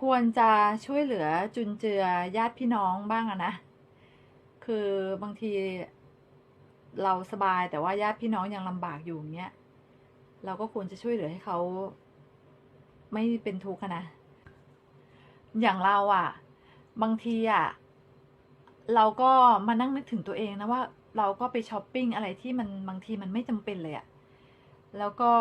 ควรจะช่วยเหลือจุนเจือญาติพี่น้องบ้างอะนะ คือบางทีเราสบายแต่ว่าญาติพี่น้องยังลำบากอยู่อย่างเงี้ย เราก็ควรจะช่วยเหลือให้เขาไม่เป็นทุกข์นะ อย่างเราอะบางทีอะเราก็มานั่งนึกถึงตัวเองนะว่าเราก็ไปช้อปปิ้งอะไรที่มันบางทีมันไม่จำเป็นเลยอะแล้วก็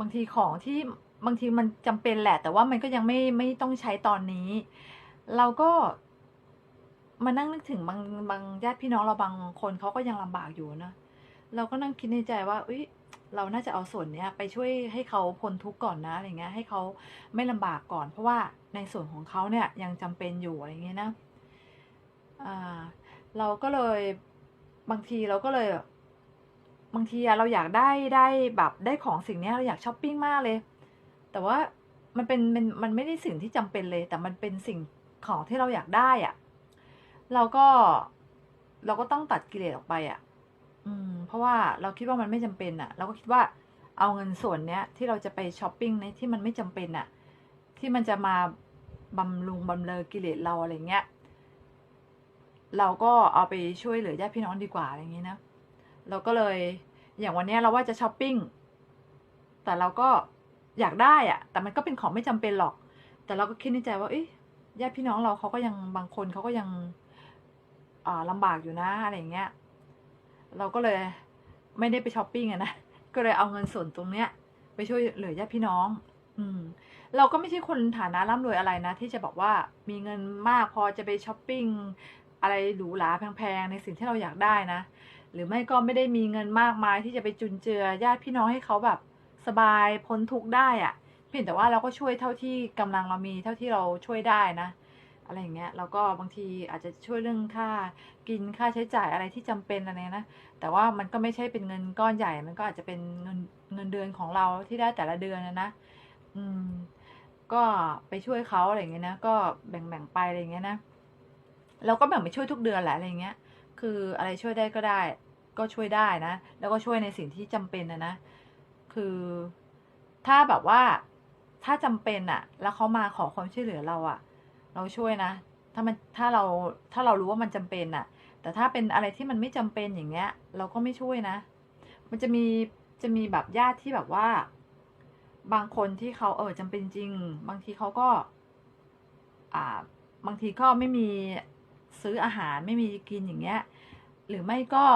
บางทีของที่ บางทีมันจำเป็นแหละ แต่ว่ามันก็ยังไม่ไม่ต้องใช้ตอนนี้ เราก็มานั่งนึกถึงบางบางญาติพี่น้องเราบางคนเขาก็ยังลำบากอยู่นะเราก็นั่งคิดในใจว่าเอ้ยเราน่าจะเอาส่วนเนี้ยไปช่วยให้เขาพ้นทุกข์ก่อนนะอะไรเงี้ยให้เขาไม่ลำบากก่อน เพราะว่าในส่วนของเขาเนี่ยยังจำเป็นอยู่อะไรเงี้ยนะอ่าเราก็เลยบางทีเราก็เลย บางทีเราอยากได้ได้แบบได้ของสิ่งเนี้ยเราอยากช้อปปิ้งมากเลย แต่ว่ามันเป็นมันมันไม่ได้สิ่งที่จำเป็นเลย แต่มันเป็นสิ่งของที่เราอยากได้อะเราก็เราก็ต้องตัดกิเลสออกไปอะอืม เพราะว่าเราคิดว่ามันไม่จำเป็นอะเราก็คิดว่าเอาเงินส่วนเนี้ยที่เราจะไปช้อปปิ้งในที่มันไม่จำเป็นอะที่มันจะมาบำรุงบำเรอกิเลสเราอะไรเงี้ย เราก็เอาไปช่วยเหลือญาติพี่น้องดีกว่าอะไรอย่างนี้นะ เราก็เลยอย่างวันเนี้ยเราว่าจะช้อปปิ้ง แต่เราก็ อยากได้อะแต่มันก็เป็นของไม่จำเป็นหรอก แต่เราก็คิดในใจว่าเอ้ยญาติพี่น้องเราเขาก็ยังบางคนเขาก็ยังอ่าลำบากอยู่นะอะไรอย่างเงี้ย เราก็เลยไม่ได้ไปช้อปปิ้งอะนะก็เลยเอาเงินส่วนตรงเนี้ย ไปช่วยเหลือญาติพี่น้อง อืม เราก็ไม่ใช่คนฐานะร่ำรวยอะไรนะ ที่จะบอกว่ามีเงินมากพอจะไปช้อปปิ้งอะไรหรูหราแพงๆในสิ่งที่เราอยากได้นะ หรือไม่ก็ไม่ได้มีเงินมากมายที่จะไปจุนเจือญาติพี่น้องให้เขาแบบ สบายพ้นทุกข์ได้อะเพียงแต่ว่าเราก็ช่วยเท่าที่กำลังเรามีเท่าที่เราช่วยได้นะ อะไรอย่างเงี้ยแล้วก็บางทีอาจจะช่วยเรื่องค่ากินค่าใช้จ่ายอะไรที่จำเป็นอะไรนะแต่ว่ามันก็ไม่ใช่เป็นเงินก้อนใหญ่ มันก็อาจจะเป็นเงินเงินเดือนของเราที่ได้แต่ละเดือนนะนะอืม ก็ไปช่วยเขาอะไรอย่างเงี้ยนะก็แบ่งแบ่งๆไปอะไรอย่างเงี้ยนะเราก็แบ่งไปช่วยทุกเดือนแหละอะไรอย่างเงี้ย คืออะไรช่วยได้ก็ได้ ก็ช่วยได้นะ แล้วก็ช่วยในสิ่งที่จำเป็นนะนะ คือถ้าแบบว่าถ้าจำเป็นอะแล้วเขามาขอความช่วยเหลือเราอะเราช่วยนะ ถ้ามันถ้าเราถ้าเรารู้ว่ามันจำเป็นอะแต่ถ้าเป็นอะไรที่มันไม่จำเป็นอย่างเงี้ย เราก็ไม่ช่วยนะ มันจะมีจะมีแบบญาติที่แบบว่า บางคนที่เขาเออจำเป็นจริง บางทีเขาก็ อ่า บางทีก็ไม่มีซื้ออาหารไม่มีกินอย่างเงี้ย หรือไม่ก็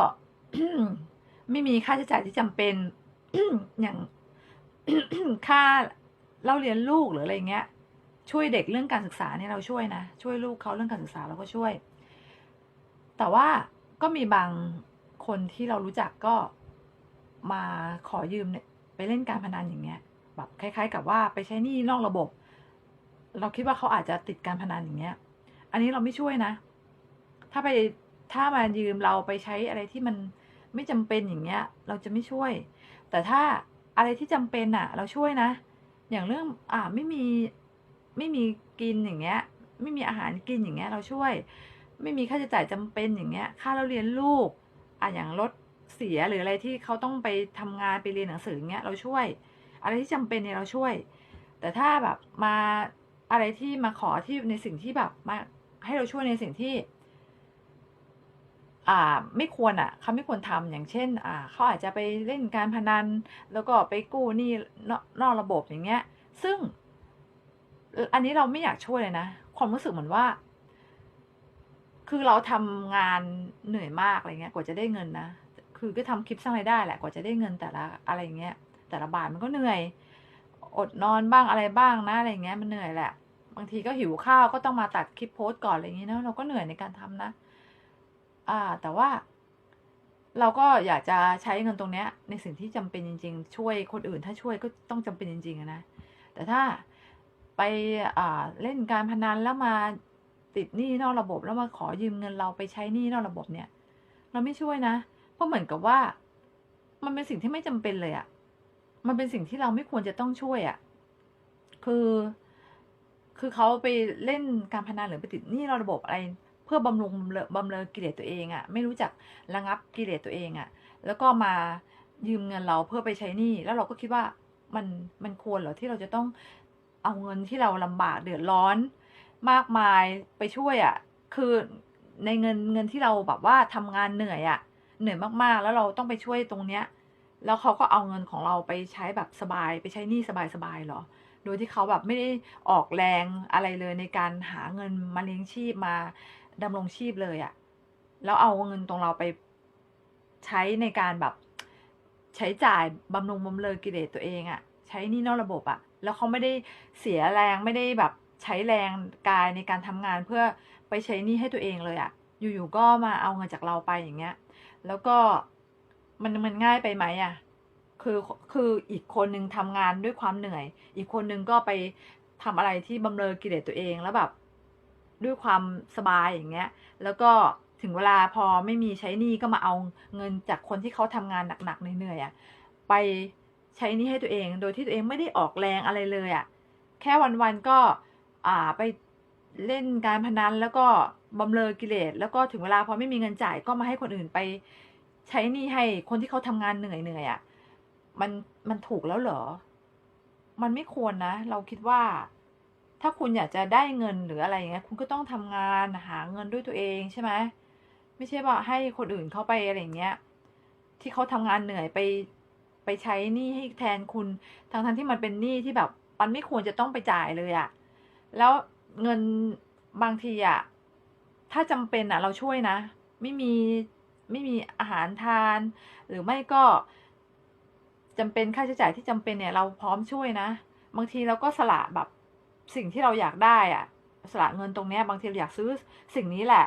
ไม่มีค่าใช้จ่ายที่จำเป็น อย่างค่าเล่าเรียนลูกหรืออะไรเงี้ย ช่วยเด็กเรื่องการศึกษาเนี่ยเราช่วยนะ ช่วยลูกเขาเรื่องการศึกษาเราก็ช่วย แต่ว่าก็มีบางคนที่เรารู้จักก็มาขอยืมเนี่ยไปเล่นการพนันอย่างเงี้ย แบบคล้าย ๆ กับว่าไปใช้หนี้นอกระบบ เราคิดว่าเขาอาจจะติดการพนันอย่างเงี้ย อันนี้เราไม่ช่วยนะ ถ้าไปถ้ามายืมเราไปใช้อะไรที่มัน ไม่จำเป็นอย่างเงี้ย เราจะไม่ช่วย แต่ถ้าอะไรที่จำเป็นอะเราช่วยนะ อย่างเรื่องอ่าไม่มีไม่มีกินอย่างเงี้ย ไม่มีอาหารกินอย่างเงี้ย เราช่วย ไม่มีค่าใช้จ่ายจำเป็นอย่างเงี้ย ค่าเราเรียนลูกอะอย่างรถเสียหรืออะไรที่เขาต้องไปทำงานไปเรียนหนังสืออย่างเงี้ยเราช่วย อะไรที่จำเป็นเนี่ยเราช่วย แต่ถ้าแบบมาอะไรที่มาขอที่ในสิ่งที่แบบมาให้เราช่วยในสิ่งที่ ไม่ควรอะเขาไม่ควรทำอย่างเช่นอ่าเขาอาจจะไปเล่นการพนัน แล้วก็ไปกู้หนี้นอกระบบอย่างเงี้ย ซึ่ง อันนี้เราไม่อยากช่วยเลยนะความรู้สึกเหมือนว่า คือเราทำงานเหนื่อยมากอะไรเงี้ย กว่าจะได้เงินนะคือก็ทำคลิปสร้างรายได้แหละกว่าจะได้เงินแต่ละอะไรเงี้ย แต่ละบาทมันก็เหนื่อย อดนอนบ้างอะไรบ้างนะอะไรเงี้ยมันเหนื่อยแหละ บางทีก็หิวข้าวก็ต้องมาตัดคลิปโพสต์ก่อนอะไรอย่างงี้เนอะเราก็เหนื่อยในการทำนะ อ่าแต่ว่า เราก็อยากจะใช้เงินตรงเนี้ย ในสิ่งที่จำเป็นจริง ๆ ช่วยคนอื่น ถ้าช่วยก็ต้องจำเป็นจริงๆนะแต่ถ้าไปอ่าเล่นการพนันแล้วมาติดหนี้นอกระบบแล้วมาขอยืมเงินเราไปใช้หนี้นอกระบบเนี่ย เราไม่ช่วยนะ เพราะเหมือนกับว่า มันเป็นสิ่งที่ไม่จำเป็นเลยอะมันเป็นสิ่งที่เราไม่ควรจะต้องช่วยอะคือ คือเขาไปเล่นการพนันหรือไปติดหนี้นอกระบบอะไร เพื่อบำรุงบำเรอบำเรอกิเลสตัวเองอะไม่รู้จักระงับกิเลสตัวเองอะแล้วก็มายืมเงินเราเพื่อไปใช้หนี้แล้วเราก็คิดว่ามันมันควรเหรอที่เราจะต้องเอาเงินที่เราลำบากเดือดร้อนมากมายไปช่วยอะ่ะ คือในเงินเงินที่เราแบบว่าทำงานเหนื่อยอะ่ะ เหนื่อยมากๆ แล้วเราต้องไปช่วยตรงเนี้ย แล้วเขาก็เอาเงินของเราไปใช้แบบสบาย ไปใช้หนี้สบายๆหรอโดยที่เขาแบบไม่ได้ออกแรงอะไรเลยในการหาเงินมาเลี้ยงชีพมา ดำรงชีพเลยอะ่ะแล้วเอาเงินตรงเราไปใช้ในการแบบใช้จ่ายบำรุงบำเรอกิเลสตัวเองอะ่ะใช้นี่นอกระบบอะ่ะแล้วเขาไม่ได้เสียแรงไม่ได้แบบใช้แรงกายในการทำงานเพื่อไปใช้นี้ให้ตัวเองเลยอะ่ะอยู่ๆก็มาเอาเงินจากเราไปอย่างเงี้ย แล้วก็มันมันง่ายไปไหมอะคือคืออีกคนนึงทำงานด้วยความเหนื่อย อีกคนนึงก็ไปทำอะไรที่บำเรอกิเลสตัวเองแล้วแบบ ด้วยความสบายอย่างเงี้ย แล้วก็ถึงเวลาพอไม่มีใช้หนี้ก็มาเอาเงินจากคนที่เขาทำงานหนักๆเหนื่อยๆอะไปใช้หนี้ให้ตัวเอง โดยที่ตัวเองไม่ได้ออกแรงอะไรเลยอะแค่วันๆก็อ่าไปเล่นการพนันแล้วก็บำเรอกิเลสแล้วก็ถึงเวลาพอไม่มีเงินจ่ายก็มาให้คนอื่นไป ใช้หนี้ให้คนที่เขาทำงานเหนื่อยเหนื่อยอะมันมันถูกแล้วเหรอ มันไม่ควรนะ เราคิดว่า ถ้าคุณอยากจะได้เงินหรืออะไรอย่างเงี้ยคุณก็ต้องทำงานหาเงินด้วยตัวเองใช่ไหมไม่ใช่ว่าให้คนอื่นเขาไปอะไรอย่างเงี้ย ที่เขาทำงานเหนื่อยไปไปใช้หนี้ให้แทนคุณทั้งทั้งที่มันเป็นหนี้ที่แบบมันไม่ควรจะต้องไปจ่ายเลยอะแล้วเงินบางทีอะถ้าจำเป็นอะเราช่วยนะ ไม่มีไม่มีอาหารทาน หรือไม่ก็จำเป็นค่าใช้จ่ายที่จำเป็นเนี่ย เราพร้อมช่วยนะ บางทีเราก็สละแบบ สิ่งที่เราอยากได้อะสละเงินตรงเนี้ยบางทีเราอยากซื้อสิ่งนี้แหละ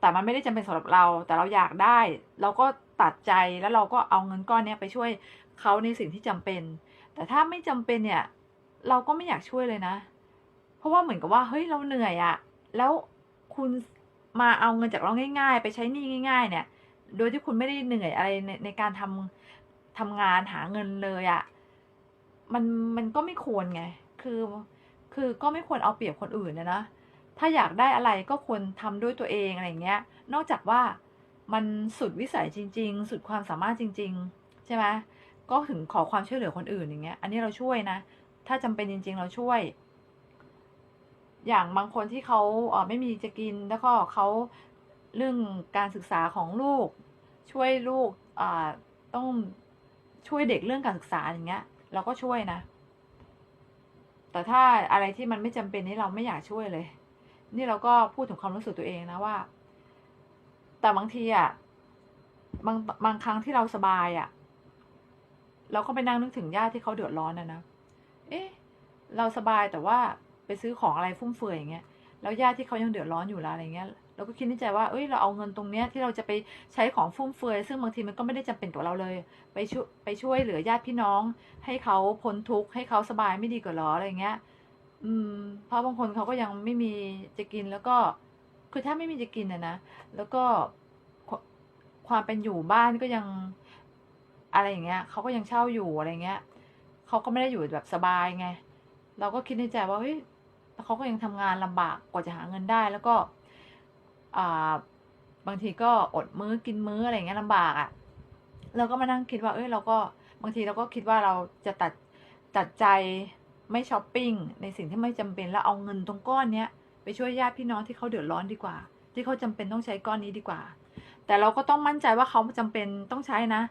แต่มันไม่ได้จำเป็นสำหรับเรา แต่เราอยากได้ เราก็ตัดใจแล้วเราก็เอาเงินก้อนเนี้ยไปช่วยเขาในสิ่งที่จำเป็น แต่ถ้าไม่จำเป็นเนี่ย เราก็ไม่อยากช่วยเลยนะ เพราะว่าเหมือนกับว่าเฮ้ยเราเหนื่อยอะแล้วคุณมาเอาเงินจากเราง่าย ๆ ไปใช้หนี้ง่าย ๆ เนี่ย โดยที่คุณไม่ได้เหนื่อยอะไรในในการทำทำงานหาเงินเลยอะมันมันก็ไม่ควรไง คือ คือก็ไม่ควรเอาเปรียบคนอื่นนะนะ ถ้าอยากได้อะไรก็ควรทำด้วยตัวเองอะไรเงี้ย นอกจากว่ามันสุดวิสัยจริง ๆ สุดความสามารถจริง ๆ ใช่ไหมก็ถึงขอความช่วยเหลือคนอื่นอย่างเงี้ย อันนี้เราช่วยนะ ถ้าจำเป็นจริง ๆ เราช่วย อย่างบางคนที่เขาเออไม่มีจะกินแล้วก็เขาเรื่องการศึกษาของลูก ช่วยลูกอ่าต้องช่วยเด็กเรื่องการศึกษาอย่างเงี้ย เราก็ช่วยนะ แต่ถ้าอะไรที่มันไม่จำเป็นนี่เราไม่อยากช่วยเลย นี่เราก็พูดถึงความรู้สึกตัวเองนะว่า แต่บางทีอะบางบางครั้งที่เราสบายอะเราก็ไปนั่งนึกถึงญาติที่เขาเดือดร้อนนะนะ เอ๊ะ เราสบายแต่ว่าไปซื้อของอะไรฟุ่มเฟือยอย่างเงี้ย แล้วญาติที่เขายังเดือดร้อนอยู่ละอะไรเงี้ย เราก็คิดในใจว่าเอ้ยเราเอาเงินตรงเนี้ยที่เราจะไปใช้ของฟุ่มเฟือยซึ่งบางทีมันก็ไม่ได้จำเป็นกับเราเลย ไปช่วยไปช่วยเหลือญาติพี่น้อง ให้เขาพ้นทุกข์ให้เขาสบายไม่ดีกว่าหรออะไรเงี้ย อืม เพราะบางคนเขาก็ยังไม่มีจะกินแล้วก็ คือถ้าไม่มีจะกินนะนะแล้วก็ความเป็นอยู่บ้านก็ยังอะไรอย่างเงี้ยเขาก็ยังเช่าอยู่อะไรเงี้ยเขาก็ไม่ได้อยู่แบบสบายไง เราก็คิดในใจว่าเฮ้ยเขาก็ยังทำงานลำบากกว่าจะหาเงินได้ แล้วก็ บางทีก็อดมื้อกินมื้ออะไรเงี้ยลำบากอะ่ะเราก็มานั่งคิดว่า เอ้ยเราก็บางทีเราก็คิดว่าเราจะตัดตัดใจไม่ช้อปปิ้งในสิ่งที่ไม่จำเป็นแล้วเอาเงินตรงก้อนเนี้ยไปช่วยญาติพี่น้องที่เขาเดือดร้อนดีกว่า ที่เขาจำเป็นต้องใช้ก้อนนี้ดีกว่า แต่เราก็ต้องมั่นใจว่าเขาจำเป็นต้องใช้นะ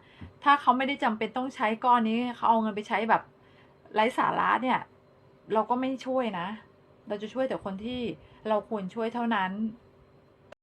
ถ้าเขาไม่ได้จำเป็นต้องใช้ก้อนนี้เขาเอาเงินไปใช้แบบไร้สาระเนี่ย เราก็ไม่ช่วยนะ เราจะช่วยแต่คนที่เราควรช่วยเท่านั้น